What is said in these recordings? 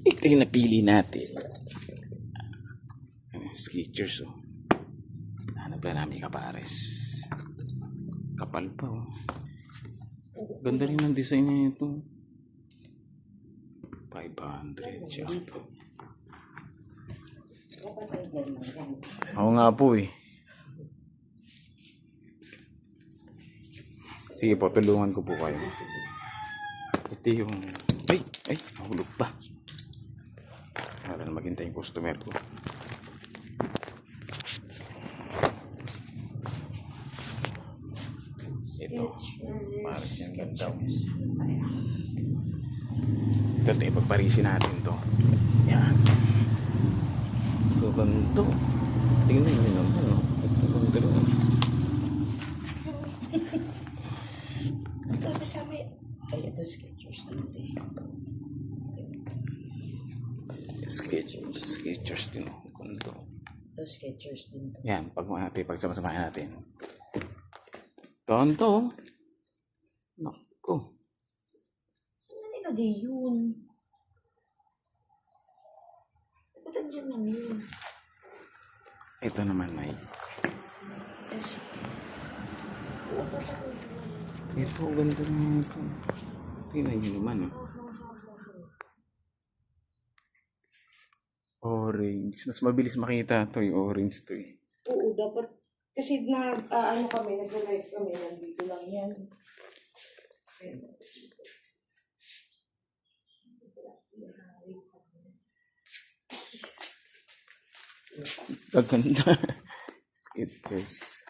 Ito yung napili natin. Ano, Skechers, oh. Hanap na namin kapares. Kapal pa, oh. Ganda rin ang design niya ito. 500 siya ito. Oo nga po eh. Sige po, tulungan ko po kayo. Ito yung... Ay! Ay! Nahulog pa. Para na maghintay yung customer ko. Ito. Para siyang ganda. Ito, ito, ipagparisin natin to. Yan. Ito, ganito. Tingnan nyo naman, no? Ito, ganito naman. Ito kasama y- Ay, ito sketchers dito eh. Sketchers, sketchers din. oh. Ganito. Ito sketchers din to. Yan, pag natin, pagsama-samahin natin. Tonto. Naku. Saan na nilagay yun? Ba't andyan lang yun? Ito naman, May. Ito, ganda na ito. Tingnan nyo naman, oh. Orange. Mas mabilis makita to yung orange to eh. Oo, dapat. Kasi na, ah, ano kami, nag-live kami, nandito lang yan. Gaganda. Sketchers.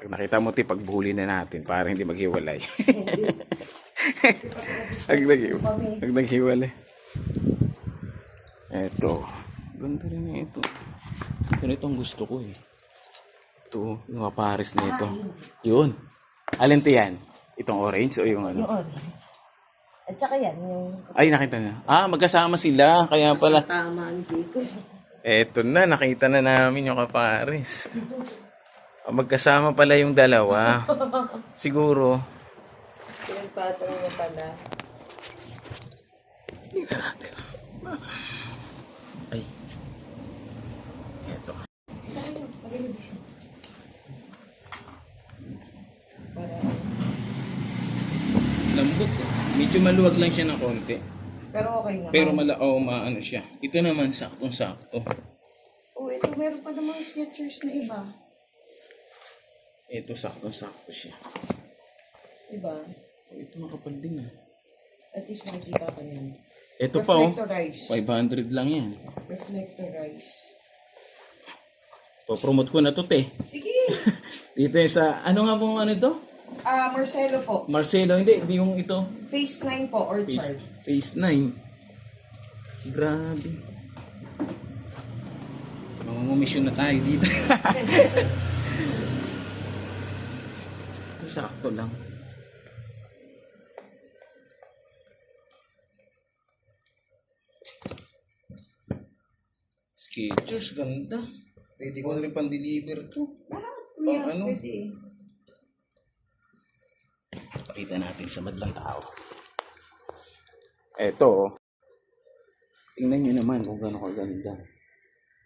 Pag nakita mo, ti, pagbuhuli na natin para hindi maghiwalay. pag, naghi- pag naghiwalay. Eto. Ganda rin na ito. Pero ito ang gusto ko eh. Ito, yung aparis na ito. Yun. Alin to yan? Itong orange o yung ano? Yung orange. At saka yan, yung Ay, nakita na. Ah, magkasama sila. Kaya pala. tama ang dito. Eto na, nakita na namin yung kapares. Ah, Magkasama pala yung dalawa. Siguro. Pinagpatong niya pala. Ay. Para, Lambot. eh. Medyo maluwag lang siya ng konti. pero okay naman. Pero mala oh, maano siya. Ito naman saktong-sakto. Oh, ito meron pa namang sketchers na iba. Ito saktong-sakto siya. Diba? Oh, ito makapal din ah. At least makikita ka niyan. Ito pa oh. Reflectorize. 500 lang yan. Reflectorize. Po-promote ko na to, te. Sige! Dito yung sa, ano nga pong ano ito? Ah, Marcelo po. Marcelo, hindi. Hindi yung ito. Phase 9 po, Phase, Orchard. phase 9. Grabe. Mamamisyon na tayo dito. Ito sakto lang. Sketchers, ganda. Pwede ko na rin pang-deliver to. Oh, kuya, ano? pwede. Pakita natin sa madlang tao. Eto. oh. Tingnan nyo naman kung gaano kaganda.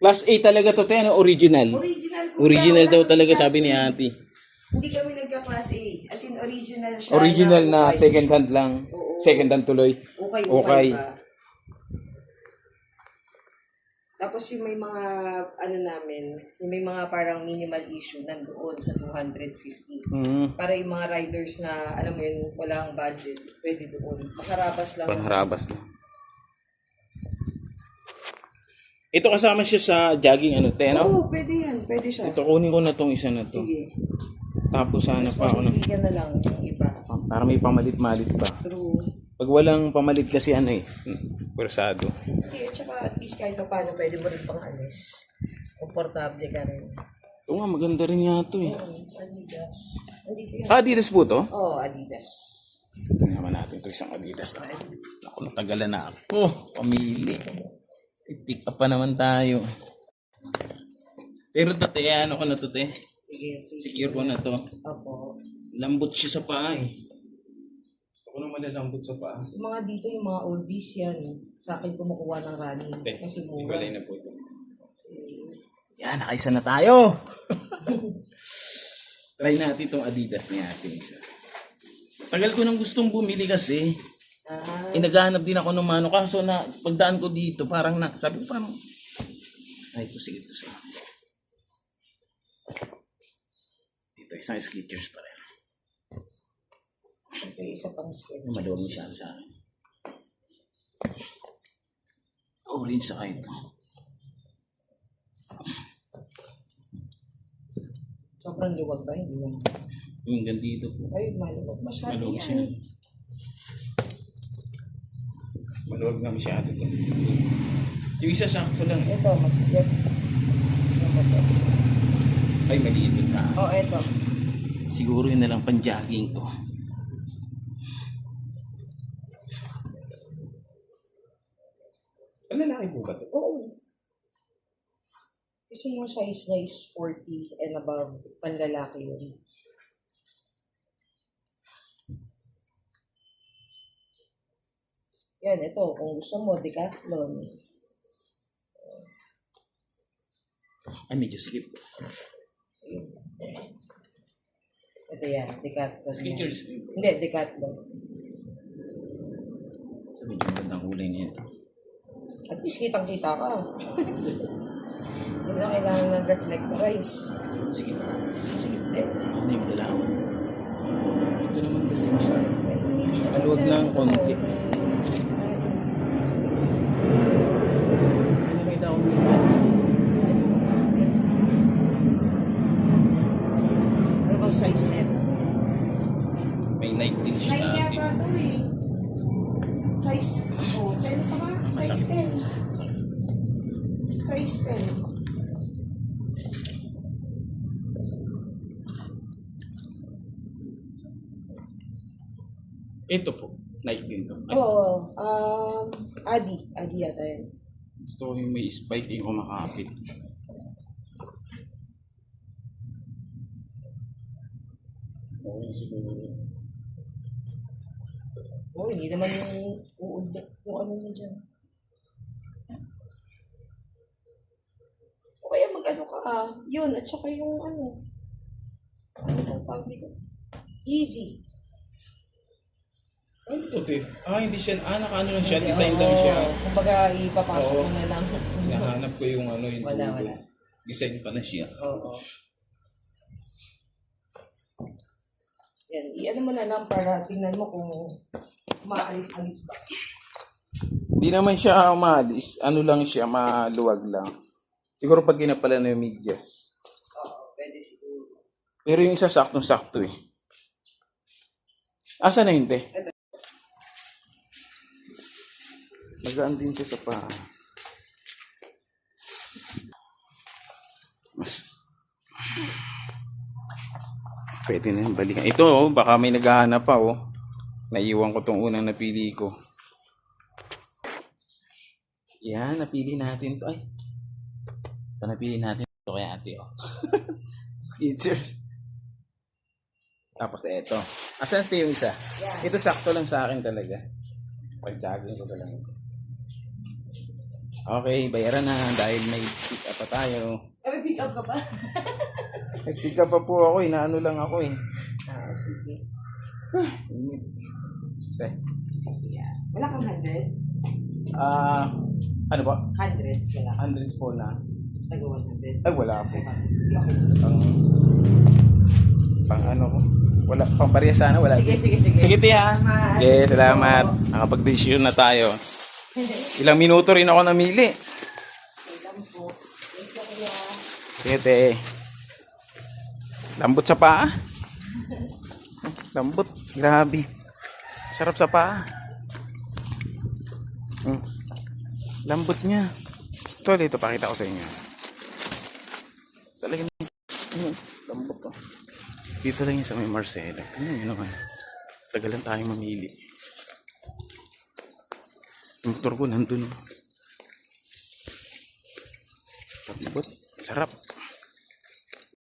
Class A talaga to, te, ano? Original. Original po. Original daw kaming talaga class sabi ni ate. Hindi kami nagka-class A. As in, original siya. Original na ukay. second hand lang. Oo. Second hand tuloy. Okay, Okay. okay. Tapos yung may mga, ano namin, yung may mga parang minimal issue nandoon sa 250. Hmm. Para yung mga riders na, alam mo yun, walang budget, pwede doon. Makarabas lang. Pangharabas na. Ito kasama siya sa jogging ano, te, Oo, ano? pwede yan. Pwede siya. Ito kunin ko na tong isa na to. Sige. Tapos sana pa ako ng Pamiligan na lang yung iba. para may pamalit-malit pa. True. Pag walang pamalit kasi ano eh, pwersado. Okay, at saka at least kahit pa paano pwede mo rin pang alis. Komportable ka rin. Oo nga, maganda rin yato eh. Oo, Adidas. Nandito yan. Ah, Adidas po to? Oo, Adidas. Tingnan naman natin ito isang Adidas. Ako, natagalan na ako. Pamili. I-pick up pa naman tayo. Pero to, te, ano ko na to, te? Sige, sige. Secure ko na to. Opo. Lambot siya sa paa eh. Malalambot sa paa. Yung mga dito, yung mga oldies yan. Sa akin kumukuha ng running. Te, Kasi mura. Iwalay na po ito. Yan, nakaisa na tayo! Try natin itong Adidas ni ate isa. Tagal ko nang gustong bumili kasi. Ah, Eh, naghahanap din ako ng mano. Kaso na, pagdaan ko dito, parang na, sabi ko parang, ay, ito sige, ito sa akin. Ito, isang Skechers pa rin. okay, isa pang skin. Maluwag masyado sa akin. Orange sa ito. Sobrang luwag ba? Hindi naman. Yung gandito po. Ay, maluwag masyado Maluwag yan. siya. Maluwag na masyado to. Yung isa sakto lang. Ito, mas get. Ay, maliit sa Oh, ito. Siguro yun na lang pang-jogging ko. Ba to? Oo. Kasi yung size niya is 40 and above. Panlalaki yun. Yan, ito. Kung gusto mo, decathlon. Ay, medyo skip. Ayun. Ito yan, decathlon. Skechers. Hindi, decathlon. So, medyo magandang kulay niya ito. At least kitang-kita ka. Hindi na kailangan ng reflectorize. Sige. Sige, eh. Ano yung dalawan? Ito naman kasi masyado. Maluwag ng konti. Nakita ko Ano bang size net? May night din siya Nine natin. yata ito eh. Size, oh, 10 pa nga. Size 10. Size 10. Ito po. Night din to. Ay, Oo, um, Adi. Adi yata yun. gusto ko yung may spike yung kumakapit. Okay, siguro. Oo, hindi naman yung uudot kung ano mo dyan. O kaya mag-ano ka ah. Yun, at saka yung ano. Ano tawag dito? Easy. Ano to? Ah, hindi siya. Ah, nakaano lang siya. Design lang siya. Oo, Kumbaga, ipapasok Oo. mo na lang. Hinahanap ko yung ano, yung Wala, wala. Design pa na siya. Oo. Yan, i-ano mo na lang para tingnan mo kung maalis-alis ba. Hindi naman siya umalis. Ano lang siya, maluwag lang. Siguro pag ginapala na yung medyas. Oo, pwede siguro. Pero yung isa saktong-sakto eh. Asa na yun, te? Magaan din siya sa pa. Mas... Pwede na yung balikan. Ito, oh, baka may naghahanap pa, oh. Naiwan ko tong unang napili ko. Yan, napili natin to. Ay, ito napili natin. Ito kaya ate, oh. Skechers. Tapos eto. Asan ito yung isa? Yan. Ito sakto lang sa akin talaga. Pag-jogging ko lang. Okay, bayaran na dahil may pick up pa tayo. Eh, may pick up ka ba? Nag-pick up pa po ako, inaano lang ako eh. ah, sige. Init. Eh, Yan. Wala kang hundreds? Ah, ano ba? Hundreds, wala. Hundreds po na. Taga 100. Ay, wala po. Okay. Pang, pang ano ko. Wala, pang pareha sana, wala. Sige, sige, sige. Sige, tiya. Salamat. Okay, salamat. Nakapag-decision na tayo. Ilang minuto rin ako namili. Wait lang po. Wait lang kuya. Sige, te. Lambot sa paa. Lambot. Grabe. Sarap sa paa. Mm. Lambot niya. Ito, dito, pakita ko sa inyo. Talagang mm, lambot to. Dito lang yun sa may Marcela. Ano yun naman. Tagalan tayo mamili. Motor ko nandun. Lambot. Sarap.